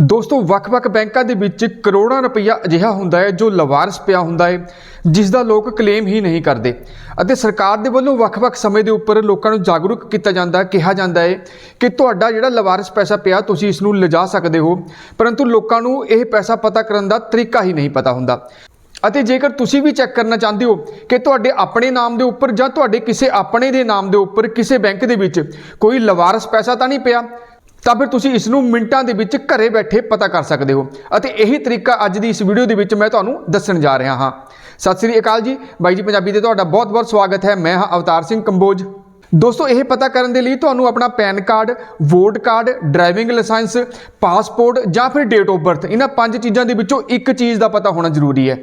ਦੋਸਤੋ, ਵੱਖ-ਵੱਖ ਬੈਂਕਾਂ ਦੇ ਵਿੱਚ ਕਰੋੜਾਂ ਰੁਪਈਆ ਅਜਿਹਾ ਹੁੰਦਾ ਹੈ ਜੋ ਲਵਾਰਸ ਪਿਆ ਹੁੰਦਾ ਹੈ, ਜਿਸ ਦਾ ਲੋਕ ਕਲੇਮ ਹੀ ਨਹੀਂ ਕਰਦੇ। ਅਤੇ ਸਰਕਾਰ ਦੇ ਵੱਲੋਂ ਵੱਖ-ਵੱਖ ਸਮੇਂ ਦੇ ਉੱਪਰ ਲੋਕਾਂ ਨੂੰ ਜਾਗਰੂਕ ਕੀਤਾ ਜਾਂਦਾ, ਕਿਹਾ ਜਾਂਦਾ ਹੈ ਕਿ ਤੁਹਾਡਾ ਜਿਹੜਾ ਲਵਾਰਸ ਪੈਸਾ ਪਿਆ, ਤੁਸੀਂ ਇਸ ਨੂੰ ਲਿਜਾ ਸਕਦੇ ਹੋ, ਪਰੰਤੂ ਲੋਕਾਂ ਨੂੰ ਇਹ ਪੈਸਾ ਪਤਾ ਕਰਨ ਦਾ ਤਰੀਕਾ ਹੀ ਨਹੀਂ ਪਤਾ ਹੁੰਦਾ। ਅਤੇ ਜੇਕਰ ਤੁਸੀਂ ਵੀ ਚੈੱਕ ਕਰਨਾ ਚਾਹੁੰਦੇ ਹੋ ਕਿ ਤੁਹਾਡੇ ਆਪਣੇ ਨਾਮ ਦੇ ਉੱਪਰ ਜਾਂ ਤੁਹਾਡੇ ਕਿਸੇ ਆਪਣੇ ਦੇ ਨਾਮ ਦੇ ਉੱਪਰ ਕਿਸੇ ਬੈਂਕ ਦੇ ਵਿੱਚ ਕੋਈ ਲਵਾਰਸ ਪੈਸਾ ਤਾਂ ਨਹੀਂ ਪਿਆ ਤਾਂ ਫਿਰ ਤੁਸੀਂ ਇਸ ਨੂੰ ਮਿੰਟਾਂ ਦੇ ਵਿੱਚ ਘਰੇ ਬੈਠੇ ਪਤਾ ਕਰ ਸਕਦੇ ਹੋ। ਅਤੇ ਇਹੀ ਤਰੀਕਾ ਅੱਜ ਦੀ ਇਸ ਵੀਡੀਓ ਦੇ ਵਿੱਚ ਮੈਂ ਤੁਹਾਨੂੰ ਦੱਸਣ ਜਾ ਰਿਹਾ ਹਾਂ। ਸਤਿ ਸ੍ਰੀ ਅਕਾਲ ਜੀ। ਬਾਈ ਜੀ ਪੰਜਾਬੀ ਦੇ ਤੁਹਾਡਾ ਬਹੁਤ-ਬਹੁਤ ਸਵਾਗਤ ਹੈ। ਮੈਂ ਹਾਂ ਅਵਤਾਰ ਸਿੰਘ ਕੰਬੋਜ। ਦੋਸਤੋ, ਇਹ ਪਤਾ ਕਰਨ ਦੇ ਲਈ ਤੁਹਾਨੂੰ ਆਪਣਾ PAN card, vote card, driving licence, passport ਜਾਂ ਫਿਰ ਡੇਟ ਆਫ ਬਰਥ, ਇਹਨਾਂ ਪੰਜ ਚੀਜ਼ਾਂ ਦੇ ਵਿੱਚੋਂ ਇੱਕ ਚੀਜ਼ ਦਾ ਪਤਾ ਹੋਣਾ ਜ਼ਰੂਰੀ ਹੈ।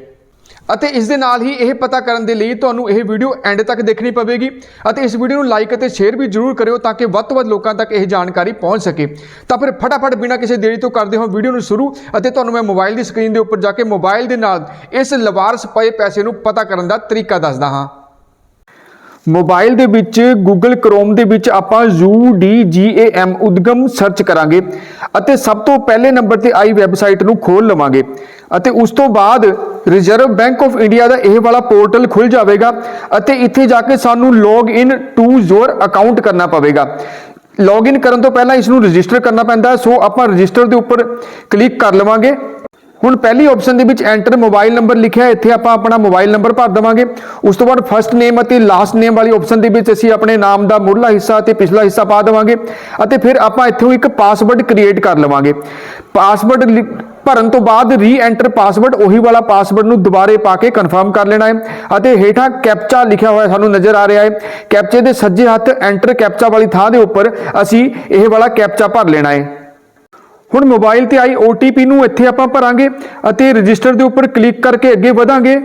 ਅਤੇ ਇਸ ਦੇ ਨਾਲ ਹੀ ਇਹ ਪਤਾ ਕਰਨ ਦੇ ਲਈ ਤੁਹਾਨੂੰ ਇਹ ਵੀਡੀਓ ਐਂਡ ਤੱਕ ਦੇਖਣੀ ਪਵੇਗੀ ਅਤੇ ਇਸ ਵੀਡੀਓ ਨੂੰ ਲਾਈਕ ਅਤੇ ਸ਼ੇਅਰ ਵੀ ਜ਼ਰੂਰ ਕਰਿਓ ਤਾਂ ਕਿ ਵੱਧ ਤੋਂ ਵੱਧ ਲੋਕਾਂ ਤੱਕ ਇਹ ਜਾਣਕਾਰੀ ਪਹੁੰਚ ਸਕੇ। ਤਾਂ ਫਿਰ ਫਟਾਫਟ ਬਿਨਾਂ ਕਿਸੇ ਦੇਰੀ ਤੋਂ ਕਰਦੇ ਹਾਂ ਵੀਡੀਓ ਨੂੰ ਸ਼ੁਰੂ ਅਤੇ ਤੁਹਾਨੂੰ ਮੈਂ ਮੋਬਾਈਲ ਦੀ ਸਕਰੀਨ ਦੇ ਉੱਪਰ ਜਾ ਕੇ ਮੋਬਾਈਲ ਦੇ ਨਾਲ ਇਸ ਲਵਾਰਸ ਪਏ ਪੈਸੇ ਨੂੰ ਪਤਾ ਕਰਨ ਦਾ ਤਰੀਕਾ ਦੱਸਦਾ ਹਾਂ। ਮੋਬਾਈਲ ਦੇ ਵਿੱਚ Google Chrome ਦੇ ਵਿੱਚ ਆਪਾਂ UDGAM ਉਦਗਮ ਸਰਚ ਕਰਾਂਗੇ ਅਤੇ ਸਭ ਤੋਂ ਪਹਿਲੇ ਨੰਬਰ ਤੇ ਆਈ ਵੈਬਸਾਈਟ ਨੂੰ ਖੋਲ ਲਵਾਂਗੇ ਅਤੇ ਉਸ ਤੋਂ ਬਾਅਦ ਰਿਜ਼ਰਵ ਬੈਂਕ ਆਫ ਇੰਡੀਆ ਦਾ ਇਹ ਵਾਲਾ ਪੋਰਟਲ ਖੁੱਲ ਜਾਵੇਗਾ ਅਤੇ ਇੱਥੇ ਜਾ ਕੇ ਸਾਨੂੰ log in to your account ਕਰਨਾ ਪਵੇਗਾ। ਲੌਗਇਨ ਕਰਨ ਤੋਂ ਪਹਿਲਾਂ ਇਸ ਨੂੰ ਰਜਿਸਟਰ ਕਰਨਾ ਪੈਂਦਾ ਸੋ ਆਪਾਂ ਰਜਿਸਟਰ ਦੇ ਉੱਪਰ ਕਲਿੱਕ ਕਰ ਲਵਾਂਗੇ। ਹੁਣ ਪਹਿਲੀ ਆਪਸ਼ਨ ਦੇ ਵਿੱਚ ਐਂਟਰ ਮੋਬਾਈਲ ਨੰਬਰ ਲਿਖਿਆ ਇੱਥੇ ਆਪਾਂ ਆਪਣਾ ਮੋਬਾਈਲ ਨੰਬਰ ਭਰ ਦੇਵਾਂਗੇ। ਉਸ ਤੋਂ ਬਾਅਦ ਫਰਸਟ ਨੇਮ ਅਤੇ ਲਾਸਟ ਨੇਮ ਵਾਲੀ ਆਪਸ਼ਨ ਦੇ ਵਿੱਚ ਅਸੀਂ ਆਪਣੇ ਨਾਮ ਦਾ ਮੁੱਢਲਾ ਹਿੱਸਾ ਅਤੇ ਪਿਛਲਾ ਹਿੱਸਾ ਪਾ ਦੇਵਾਂਗੇ ਅਤੇ ਫਿਰ ਆਪਾਂ ਇੱਥੋਂ ਇੱਕ ਪਾਸਵਰਡ ਕ੍ਰੀਏਟ ਕਰ ਲਵਾਂਗੇ। ਪਾਸਵਰਡ ਲਿ- ਭਰਨ ਤੋਂ ਬਾਅਦ ਰੀ ਐਂਟਰ ਪਾਸਵਰਡ ਉਹੀ ਵਾਲਾ ਪਾਸਵਰਡ ਨੂੰ ਦੁਬਾਰੇ ਪਾ ਕੇ ਕਨਫਰਮ ਕਰ ਲੈਣਾ ਹੈ ਅਤੇ ਹੇਠਾਂ ਕੈਪਚਾ ਲਿਖਿਆ ਹੋਇਆ ਸਾਨੂੰ ਨਜ਼ਰ ਆ ਰਿਹਾ ਹੈ। ਕੈਪਚੇ ਦੇ ਸੱਜੇ ਹੱਥ ਐਂਟਰ ਕੈਪਚਾ ਵਾਲੀ ਥਾਂ ਦੇ ਉੱਪਰ ਅਸੀਂ ਇਹ ਵਾਲਾ ਕੈਪਚਾ ਭਰ ਲੈਣਾ ਹੈ। ਹੁਣ ਮੋਬਾਈਲ ਤੇ ਆਈ OTP ਨੂੰ ਇੱਥੇ ਆਪਾਂ ਭਰਾਂਗੇ ਅਤੇ ਰਜਿਸਟਰ ਦੇ ਉੱਪਰ ਕਲਿੱਕ ਕਰਕੇ ਅੱਗੇ ਵਧਾਂਗੇ।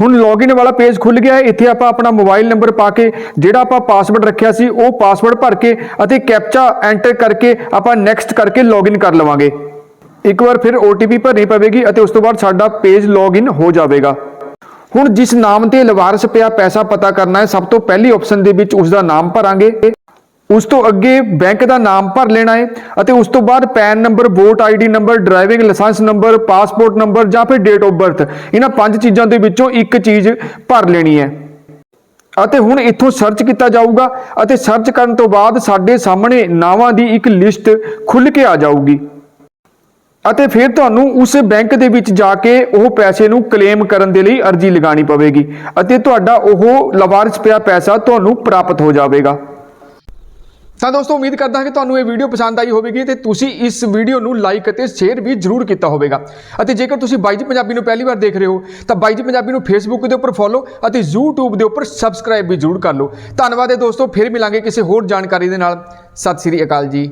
ਹੁਣ ਲੌਗਇਨ ਵਾਲਾ ਪੇਜ ਖੁੱਲ ਗਿਆ ਹੈ, ਇੱਥੇ ਆਪਾਂ ਆਪਣਾ ਮੋਬਾਈਲ ਨੰਬਰ ਪਾ ਕੇ ਜਿਹੜਾ ਆਪਾਂ ਪਾਸਵਰਡ ਰੱਖਿਆ ਸੀ, ਉਹ ਪਾਸਵਰਡ ਭਰ ਕੇ ਅਤੇ ਕੈਪਚਾ ਐਂਟਰ ਕਰਕੇ ਆਪਾਂ ਨੈਕਸਟ ਕਰਕੇ ਲੌਗਇਨ ਕਰ ਲਵਾਂਗੇ। ਇੱਕ ਵਾਰ ਫਿਰ OTP ਭਰਨੀ ਪਵੇਗੀ ਅਤੇ ਉਸ ਤੋਂ ਬਾਅਦ ਸਾਡਾ ਪੇਜ ਲੌਗਇਨ ਹੋ ਜਾਵੇਗਾ। ਹੁਣ ਜਿਸ ਨਾਮ ਤੇ ਲਵਾਰਸ ਪਿਆ ਪੈਸਾ ਪਤਾ ਕਰਨਾ ਹੈ, ਸਭ ਤੋਂ ਪਹਿਲੀ ਆਪਸ਼ਨ ਦੇ ਵਿੱਚ ਉਸ ਦਾ ਨਾਮ ਭਰਾਂਗੇ। ਉਸ ਤੋਂ ਅੱਗੇ ਬੈਂਕ ਦਾ ਨਾਮ ਭਰ ਲੈਣਾ ਹੈ ਅਤੇ ਉਸ ਤੋਂ ਬਾਅਦ PAN number, vote ID number, driving licence number, passport number ਜਾਂ ਫਿਰ ਡੇਟ ਆਫ ਬਰਥ। ਇਹਨਾਂ ਪੰਜ ਚੀਜ਼ਾਂ ਦੇ ਵਿੱਚੋਂ ਇੱਕ ਚੀਜ਼ ਭਰ ਲੈਣੀ ਹੈ। ਅਤੇ ਹੁਣ ਇੱਥੋਂ ਸਰਚ ਕੀਤਾ ਜਾਊਗਾ ਅਤੇ ਸਰਚ ਕਰਨ ਤੋਂ ਬਾਅਦ ਸਾਡੇ ਸਾਹਮਣੇ ਨਾਵਾਂ ਦੀ ਇੱਕ ਲਿਸਟ ਖੁੱਲ ਕੇ ਆ ਜਾਊਗੀ। ਅਤੇ ਫਿਰ ਤੁਹਾਨੂੰ ਉਸ ਬੈਂਕ ਦੇ ਵਿੱਚ ਜਾ ਕੇ ਉਹ ਪੈਸੇ ਨੂੰ ਕਲੇਮ ਕਰਨ ਦੇ ਲਈ ਅਰਜ਼ੀ ਲਗਾਉਣੀ ਪਵੇਗੀ ਅਤੇ ਤੁਹਾਡਾ ਉਹ ਲਵਾਰਸ ਪਿਆ ਪੈਸਾ ਤੁਹਾਨੂੰ ਪ੍ਰਾਪਤ ਹੋ ਜਾਵੇਗਾ। ਤਾਂ ਦੋਸਤੋ, ਉਮੀਦ ਕਰਦਾ ਹਾਂ ਕਿ ਤੁਹਾਨੂੰ ਇਹ ਵੀਡੀਓ ਪਸੰਦ ਆਈ ਹੋਵੇਗੀ ਤੇ ਤੁਸੀਂ ਇਸ ਵੀਡੀਓ ਨੂੰ ਲਾਈਕ ਅਤੇ ਸ਼ੇਅਰ ਵੀ ਜ਼ਰੂਰ ਕੀਤਾ ਹੋਵੇਗਾ। ਅਤੇ ਜੇਕਰ ਤੁਸੀਂ ਬਾਈ ਜੀ ਪੰਜਾਬੀ ਨੂੰ ਪਹਿਲੀ ਵਾਰ ਦੇਖ ਰਹੇ ਹੋ, ਤਾਂ ਬਾਈ ਜੀ ਪੰਜਾਬੀ ਨੂੰ ਫੇਸਬੁੱਕ ਦੇ ਉੱਪਰ ਫੋਲੋ ਅਤੇ YouTube ਦੇ ਉੱਪਰ ਸਬਸਕ੍ਰਾਈਬ ਵੀ ਜ਼ਰੂਰ ਕਰ ਲਓ। ਧੰਨਵਾਦ ਹੈ ਦੋਸਤੋ, ਫਿਰ ਮਿਲਾਂਗੇ ਕਿਸੇ ਹੋਰ ਜਾਣਕਾਰੀ ਦੇ ਨਾਲ। ਸਤਿ ਸ੍ਰੀ ਅਕਾਲ ਜੀ।